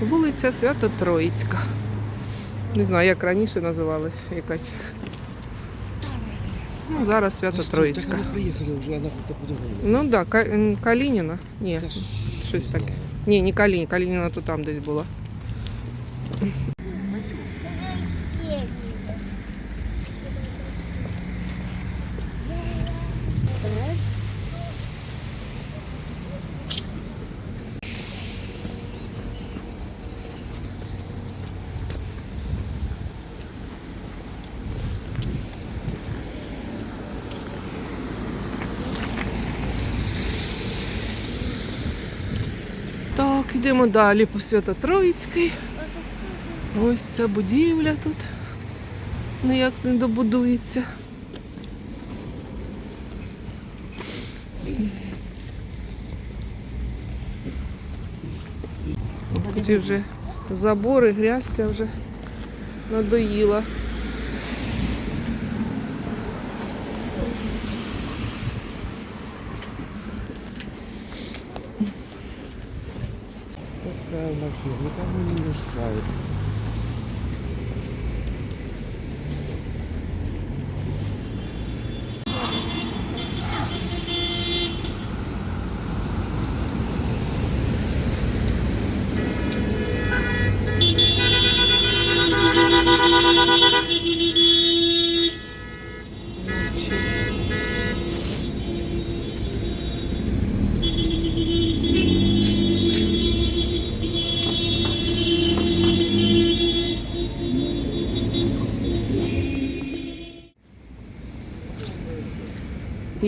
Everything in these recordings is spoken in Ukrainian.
Вулиця Свято-Троїцька. Не знаю, як раніше називалась якась. Ну, зараз. Приїхали вже, тут по-другому. Ну так, да, Ка- Калініна. Ні, щось таке. Ні, не Калініна, Калініна то там десь була. Так, йдемо далі по Свято-Троїцькій. Ось ця будівля тут ніяк не добудується. Ці вже забори, грязь вже надоїла. Всю, никому не мешает.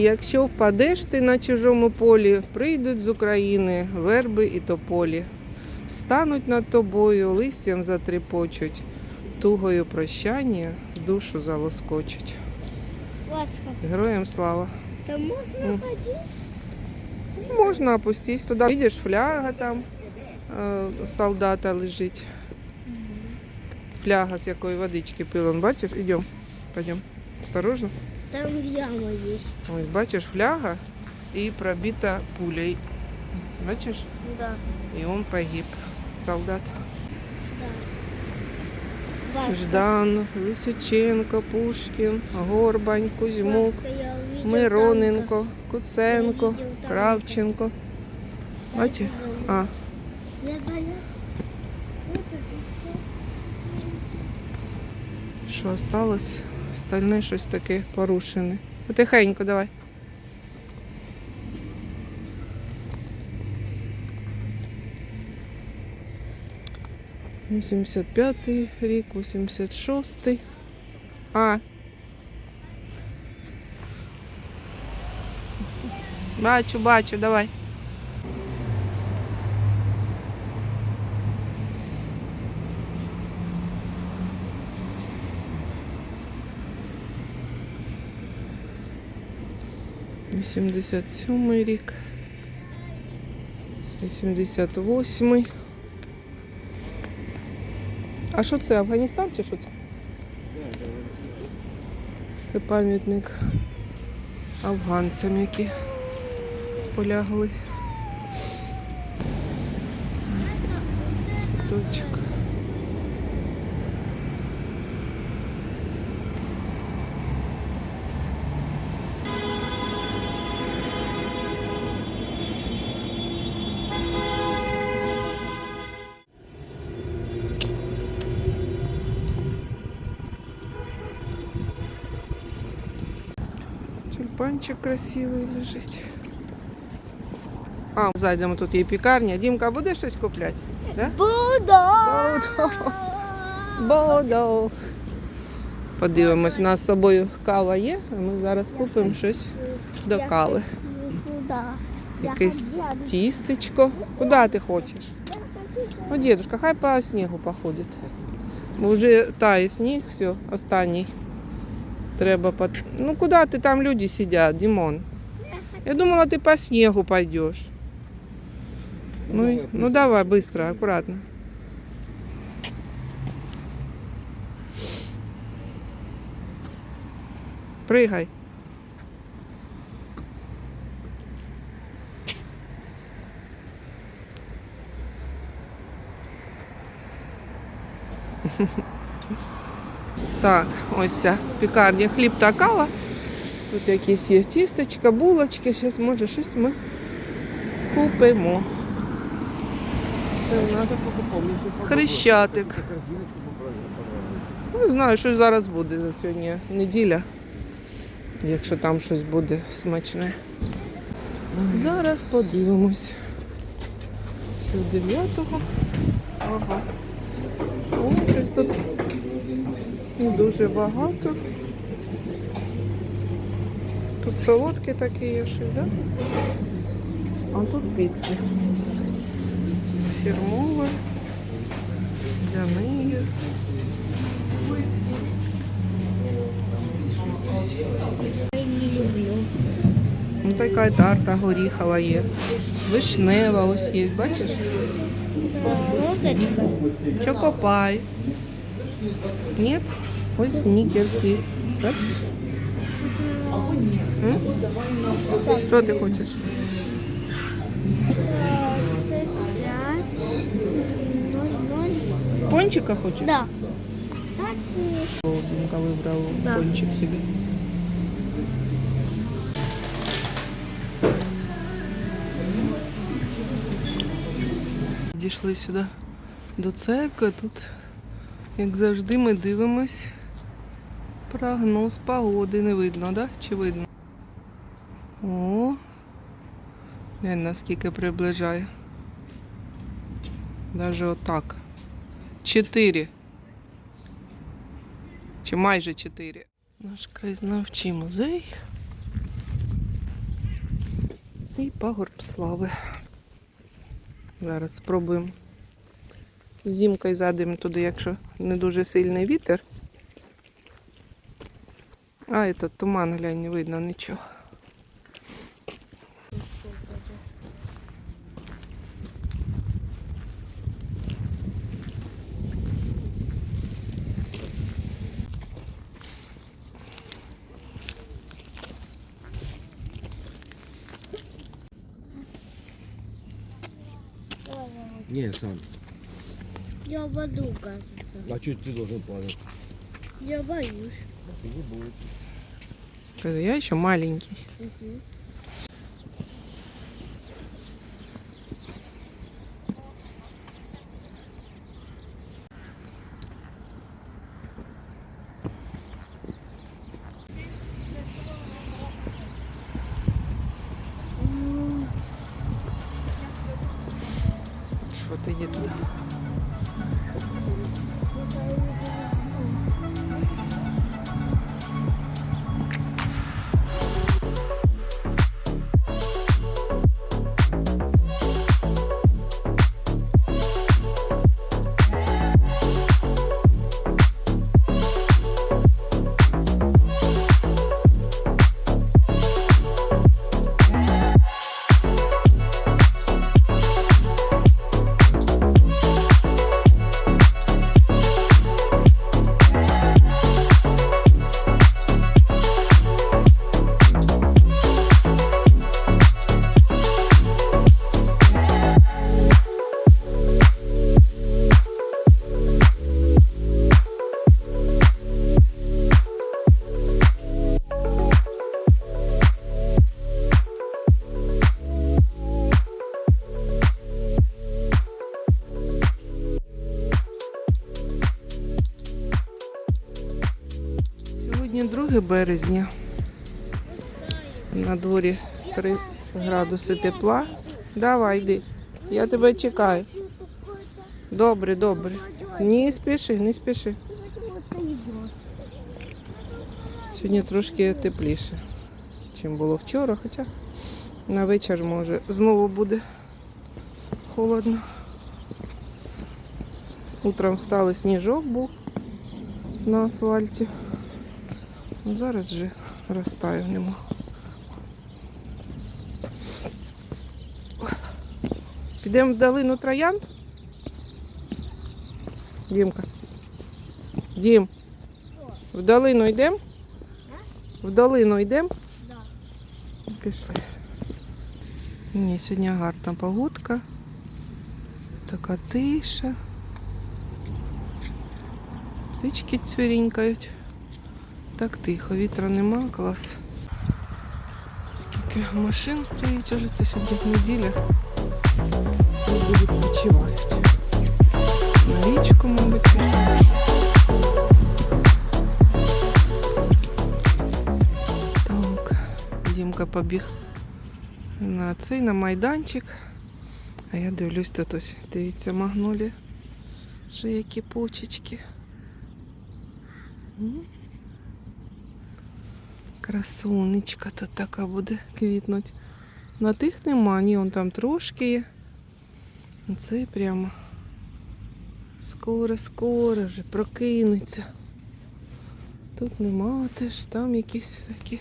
Якщо впадеш ти на чужому полі, прийдуть з України верби і тополі, стануть над тобою, листям затріпочуть, тугою прощання душу залоскочуть. Героям слава! там можно Мгм. ходить? Можна опустись туди. Видиш, фляга там е, солдата лежить. Фляга, з якої водички пили. Бачиш, ідемо. Пойдем. Осторожно. Там яма есть. Ось бачиш, фляга і пробита пулей. Бачиш? Да, І він погиб. Солдат. да. Ждан, Лисюченко, Пушкін, Горбань, Кузьмук, Мироненко, Куценко. Кравченко. Бачиш? А, що осталось? Остальне щось таке порушене. Потихеньку давай. Вісімдесят п'ятий рік, 86-й. А. Бачу, бачу, давай. Вісімдесят сьомий рік. Вісімдесят восьмий. А що це? Афганістан чи що це? Це пам'ятник афганцям, які полягли. Тюльпанчик красивий лежить. А, зайдемо тут є пікарня. Дімка, будеш щось купляти? Да? Буду. Бодо. Подивимось, у нас з собою кава є, а ми зараз купимо щось до кави. Якесь тістечко. Куди ти хочеш? Ну, дідушка, хай по снігу походить. Бо вже тає сніг, все, останній. Треба под... Ну куди ти там люди сидять, Дімон? Я думала, ти по снігу пойдеш. Ну, і- ну давай, быстро, аккуратно. Пригай. Так, ось ця пікарня, хліб та кава. Тут якісь є тістечка, булочки. Зараз може щось ми купимо. Це у нас хрещатик. Не знаю, що зараз буде за сьогодні неділя. Якщо там щось буде смачне. Зараз подивимось. До 9-го. Ага. О, щось тут дуже багато. Тут солодкі такі є ще, да? А тут піци. Фірмове. Для неї. Ну така тарта горіхова є. Вишнева ось є, бачиш? Чокопай. Ні? Ось снікерс є. Бачиш? М? Що ти хочеш? Шесть, пять, ноль, ноль. Пончика хочеш? Да. Так, и- Дімка вибрав Да. пончик собі. Дійшли сюди до церкви. Тут, як завжди, ми дивимось. Прогноз погоди не видно, да? Чи видно? О, глянь, наскільки приближає. Даже отак. Чотири. Чи майже чотири. Наш краєзнавчий музей. І пагорб слави. Зараз спробуємо. Зімкою задимо туди, якщо не дуже сильний вітер. А, этот туман, глянь, не видно нічого. Не, сам. Я упаду, кажется. А что ты должен падать? Я боюсь. Ты не будешь. Я еще маленький. Мгм. 2 березня. На дворі 3 градуси тепла. Давай, йди. Я тебе чекаю. Добре, добре. Не спіши, не спіши. Сьогодні трошки тепліше, ніж було вчора, хоча на вечір може знову буде холодно. Утром встали сніжок був на асфальті. Ну, Зараз вже розтаю нема. Підемо в долину троянд? Дімка. Дім. В долину йдемо? В долину йдемо? Пішли. Ні, сьогодні гарна погодка. Така тиша. Птички цвірінькають. Так тихо, вітра нема, клас. Скільки машин стоїть, уже це сьогодні неділя. Люди відпочивають. На річку, мабуть. Так, Дімка побіг на цей на майданчик. А я дивлюсь тут ось. Дивіться, магнолія. Ще які почечки. М. Красунечка тут така буде квітнуть. На тих нема, ні, он там трошки є. Це прямо скоро-скоро вже прокинеться. Тут нема теж, там якісь такі.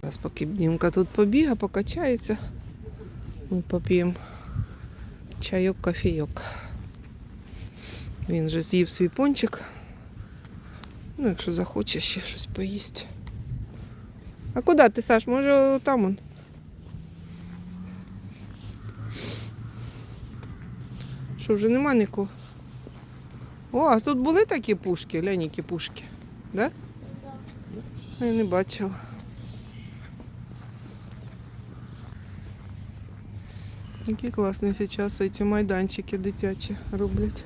Зараз поки Дімка тут побіга, покачається. Ми поп'ємо чайок, кофійок. Він вже з'їв свій пончик. Ну, якщо захоче ще щось поїсти. А куди ти, Саш? Може там он? Що, вже нема нікого? О, а тут були такі пушки, глянь, які пушки. Да? Я не бачила. Які класні зараз ці майданчики дитячі роблять.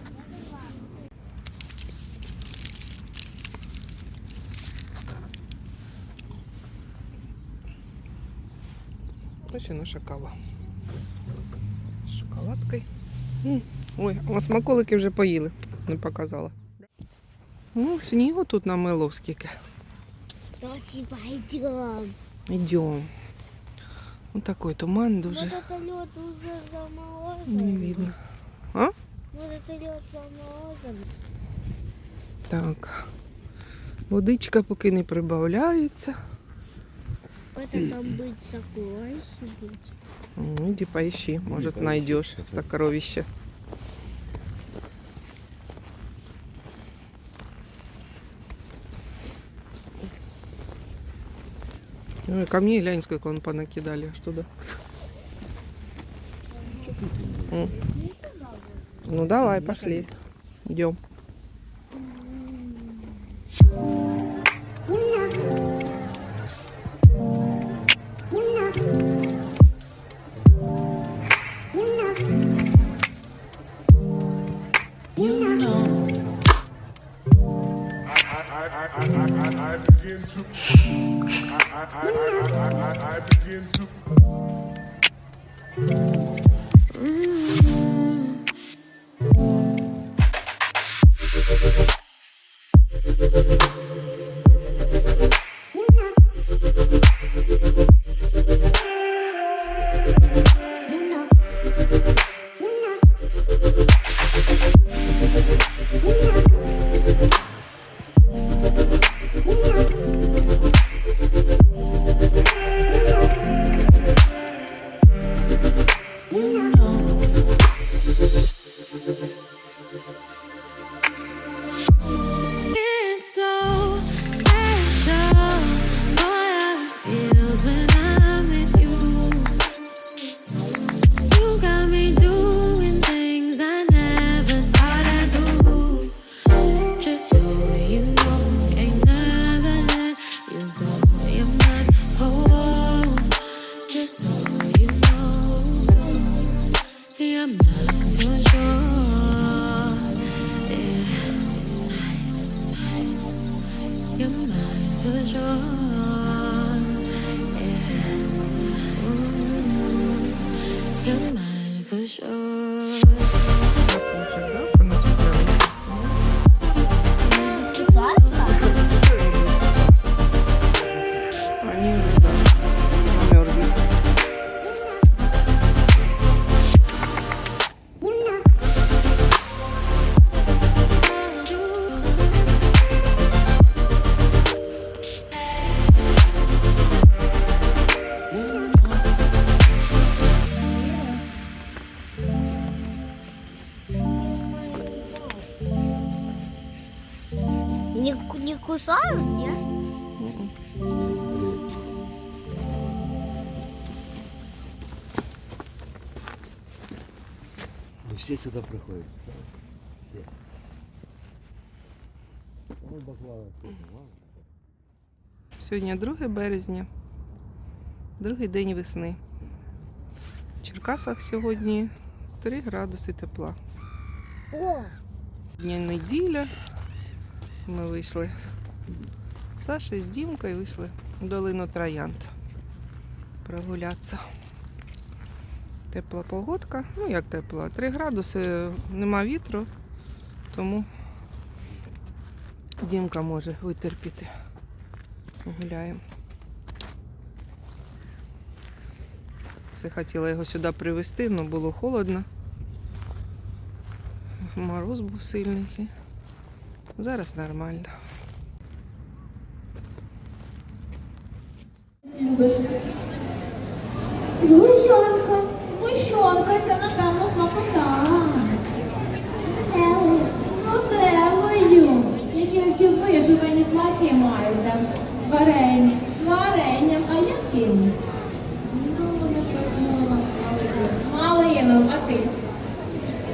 Ось і наша кава. З шоколадкою. Ой, а смаколики вже поїли, не показала. Ну, снігу тут намило скільки. Давайте пойдем. Йдемо. Ось такий туман дуже лед уже заморозен. не видно. Вот это лед заморозен. Так. Водичка поки не прибавляється. Это там быть сокровище. Ну, иди поищи, может найдешь сокровище. Ой, камней глянь, сколько он понакидали аж туда. М. Ну давай, пошли. Идем. I, Не, ку- не кусают, нет? Ну, все сюда приходят. Все. Сьогодні 2 березня, другий день весни. В Черкасах сьогодні 3 градуси тепла. О, Дня неділя. Ми вийшли з Сашею, з Дімкою вийшли в долину Троянд прогулятися. Тепла погодка. Ну як тепла? 3 градуси, нема вітру, тому Дімка може витерпіти. Гуляємо. Це хотіла його сюди привезти, але було холодно. Мороз був сильний. Зараз нормально. Любиш? Гущонка, це напевно смакота. З нутеллою. Які всі вишукані смаки маєте. З варенням. З варенням. А яким? Ну, напевно, Малином. А ти?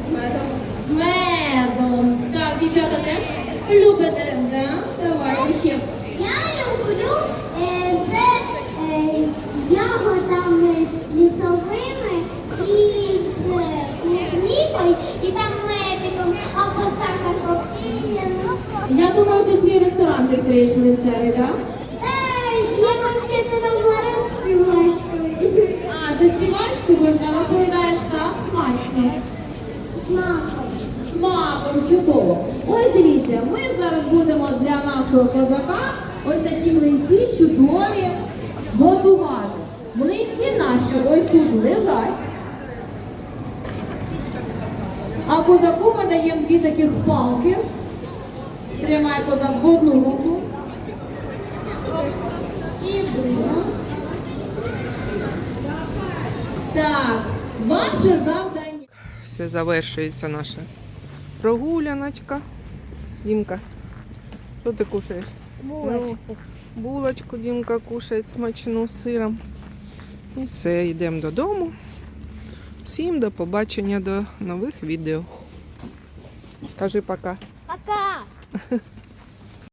з медом. З медом. Так, дівчата теж любите, да? Давайте ще. Я люблю е, це е, ягодами лісовими і з клубнікою, і там медиком або сахаром. І, ну, Я думаю, ти свій ресторан відкриєш в так? Е, Я вообще-то на співачкою. А, ти співачку можна розповідаєш так смачно. Маком. Смаком чудово. Ось дивіться, ми зараз будемо для нашого козака ось такі млинці чудові готувати. Млинці наші ось тут лежать. А козаку ми даємо дві таких палки. Тримає козак в одну руку. І в другу. Так, ваше завдання. Все завершується наша прогуляночка. Дімка, що ти кушаєш? Булочку. булочку Дімка кушає смачну з сиром. І все, йдемо додому. Всім до побачення до нових відео. Кажи пока.